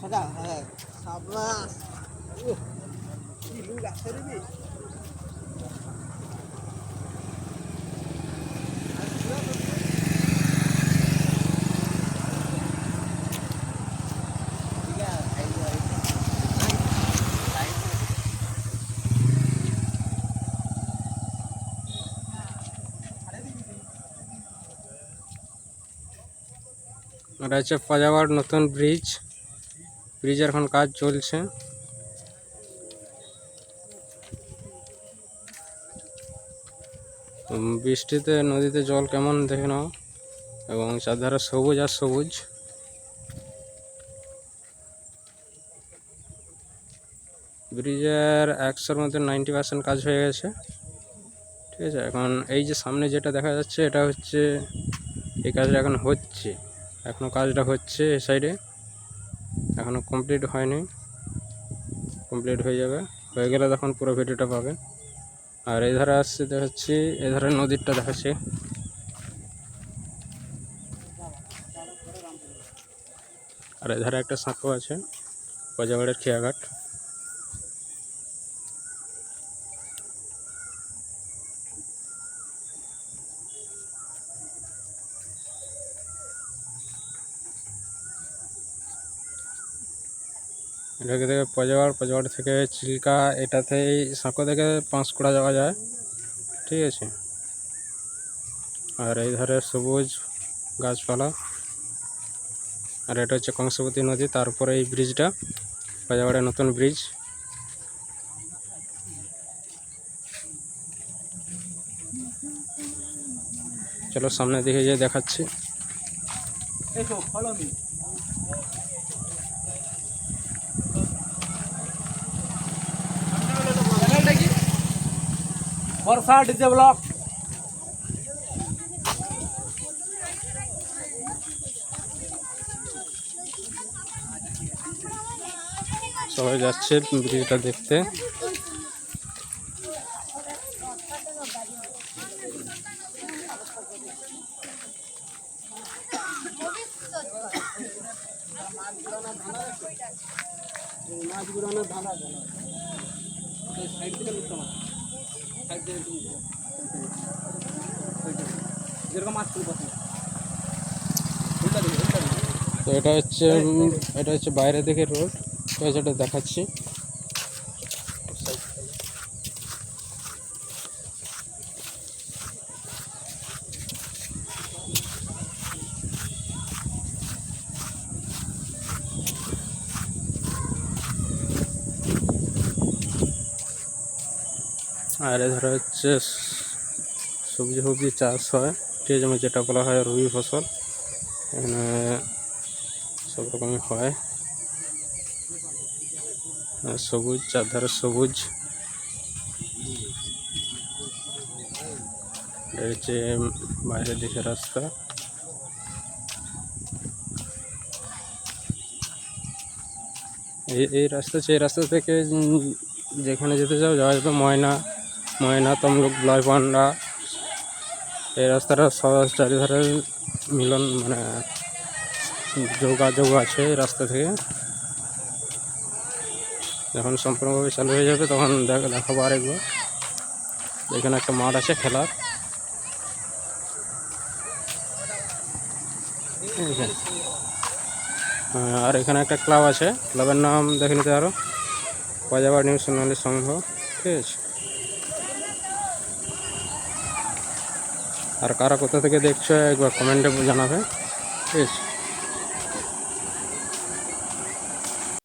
সাদা হ্যাঁ সাবাস কি লুক আছে রে এটা হচ্ছে পাজাবার নতুন ব্রিজ। ব্রিজের এখন কাজ চলছে। বৃষ্টিতে, নদীতে জল কেমন দেখে নাও। এবং চারধারে সবুজ আর সবুজ। ব্রিজের একশোর মধ্যে নাইনটি পার্সেন্ট কাজ হয়ে গেছে। ঠিক আছে, এখন এই যে সামনে যেটা দেখা যাচ্ছে, এটা হচ্ছে এই কাজটা এখন হচ্ছে। এখনও কাজটা হচ্ছে এ সাইডে এখনও কমপ্লিট হয়নি। কমপ্লিট হয়ে যাবে। হয়ে গেলে তখন পুরো ভিডিওটা পাবেন। আর এই ধারে আসছে দেখাচ্ছি, এই ধারে নদীরটা দেখাচ্ছি। আর এধারে একটা সাঁকো আছে পজাগড়ের খেয়াঘাট। এটাকে থেকে পজাগড় পজাগড় থেকে চিল্কা এটাতেই সাঁকো থেকে পাঁশকুড়া যাওয়া যায়। ঠিক আছে? আর এই ধারে সবুজ গাছপালা। আর এটা হচ্ছে কংসবতী নদী, তারপরে এই ব্রিজটা পজাগড়ের নতুন ব্রিজ। চলো সামনের দিকে যেয়ে দেখাচ্ছি। বর্ষা ডিজে ব্লক। সবাই যাচ্ছে ব্রিজটা দেখতে। মাছ গুড়ানোর ধাঁধা সাইড থেকে লুকটা মাছ তো এটা হচ্ছে এটা হচ্ছে বাইরে দিকে রোড তো সেটা দেখাচ্ছি। আর এধারে হচ্ছে সবজি সবজি চাষ হয়, ঠিক আছে যেটা বলা হয় রবি ফসল। এখানে সব রকমই হয়। সবুজ, চারধারে সবুজ। হচ্ছে বাইরের দিকে রাস্তা। এই রাস্তা এই রাস্তা থেকে যেখানে যেতে চাও, যাওয়া যাবে ময়না। ময়না তমলুক ব্লয়পান্ডা এই রাস্তাটা চারিধারে মিলন মানে যোগাযোগ আছে এই রাস্তা থেকে। যখন সম্পূর্ণভাবে চালু হয়ে যাবে তখন দেখ দেখাবো আরেকবার। এখানে একটা মাঠ আছে খেলার। হ্যাঁ, আর এখানে একটা ক্লাব আছে। ক্লাবের নাম দেখে নিতে আরও পজাবার নিউজ সোনালী সংঘ। ঠিক আছে। আর কারা কোথা থেকে দেখছ একবার কমেন্টে জানাবে। আছে